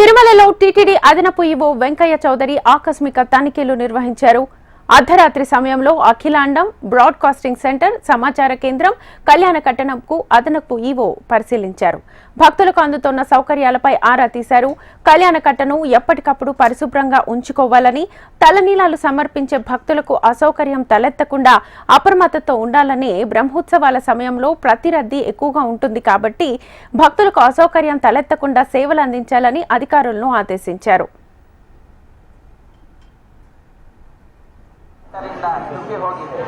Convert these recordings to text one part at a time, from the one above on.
తిరుమలలో టీటీడీ అదనపు ఈవో వెంకయ్య చౌదరి ఆకస్మిక తనిఖీలు నిర్వహించారు. అర్ధరాత్రి సమయంలో అఖిలాండం బ్రాడ్కాస్టింగ్ సెంటర్ సమాచార కేంద్రం కళ్యాణ కట్టణంకు అదనపు ఈవో పరిశీలించారు. భక్తులకు అందుతున్న సౌకర్యాలపై ఆరా తీశారు. కళ్యాణ కట్టను ఎప్పటికప్పుడు పరిశుభ్రంగా ఉంచుకోవాలని తలనీలాలు సమర్పించే భక్తులకు అసౌకర్యం తలెత్తకుండా అప్రమత్తతో ఉండాలని బ్రహ్మోత్సవాల సమయంలో ప్రతి రద్దీ ఎక్కువగా ఉంటుంది కాబట్టి భక్తులకు అసౌకర్యం తలెత్తకుండా సేవలు అందించాలని అధికారులను ఆదేశించారు. ಇದರಿಂದ ದುಡ್ಡಿ ಹೋಗಿದೆ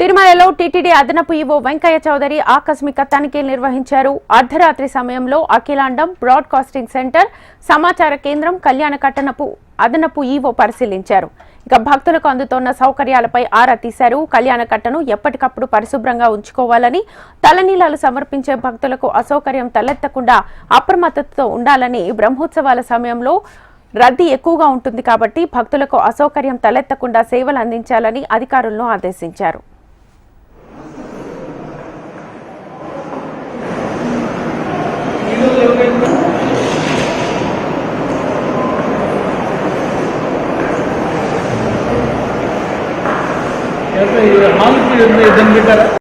తిరుమలలో టీటీడీ అదనపు ఈవో వెంకయ్య చౌదరి ఆకస్మిక తనిఖీలు నిర్వహించారు అర్ధరాత్రి సమయంలో అఖిలాండం బ్రాడ్కాస్టింగ్ సెంటర్ సమాచార కేంద్రం కళ్యాణ కట్టణపు అదనపు ఈవో పరిశీలించారు. ఇక భక్తులకు అందుతోన్న సౌకర్యాలపై ఆరా తీశారు. కళ్యాణ కట్టను ఎప్పటికప్పుడు పరిశుభ్రంగా ఉంచుకోవాలని తలనీలాలు సమర్పించే భక్తులకు అసౌకర్యం తలెత్తకుండా అప్రమత్తతో ఉండాలని బ్రహ్మోత్సవాల సమయంలో రద్దీ ఎక్కువగా ఉంటుంది కాబట్టి భక్తులకు అసౌకర్యం తలెత్తకుండా సేవలు అందించాలని అధికారులను ఆదేశించారు. याचा हाल निर्णय दंड करा